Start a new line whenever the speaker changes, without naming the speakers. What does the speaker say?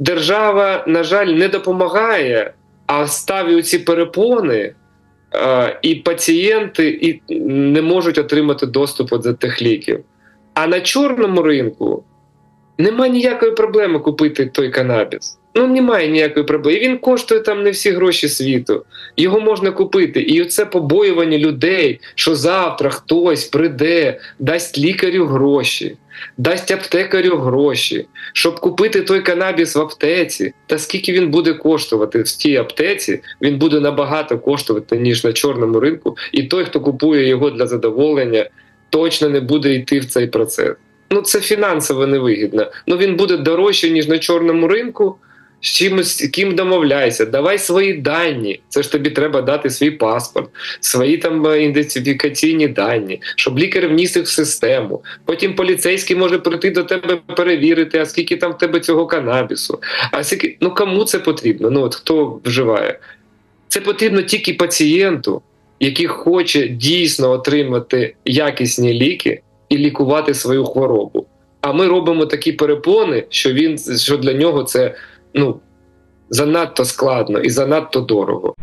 держава, на жаль, не допомагає, а ставить ці перепони, е, і пацієнти і не можуть отримати доступу до тих ліків. А на чорному ринку нема ніякої проблеми купити той канабіс. Ну, немає ніякої проблеми. І він коштує там не всі гроші світу. Його можна купити. І це побоювання людей, що завтра хтось прийде, дасть лікарю гроші, дасть аптекарю гроші, щоб купити той канабіс в аптеці. Та скільки він буде коштувати в тій аптеці, він буде набагато коштувати, ніж на чорному ринку. І той, хто купує його для задоволення, точно не буде йти в цей процес. Ну, це фінансово невигідно. Ну він буде дорожче, ніж на чорному ринку. З чимось з ким домовляйся, давай свої дані. Це ж тобі треба дати свій паспорт, свої там е, ідентифікаційні дані, щоб лікар вніс їх в систему. Потім поліцейський може прийти до тебе перевірити, а скільки там в тебе цього канабісу. А скільки ну кому це потрібно? Ну от хто вживає? Це потрібно тільки пацієнту, який хоче дійсно отримати якісні ліки і лікувати свою хворобу. А ми робимо такі перепони, що він що для нього це ну занадто складно і занадто дорого.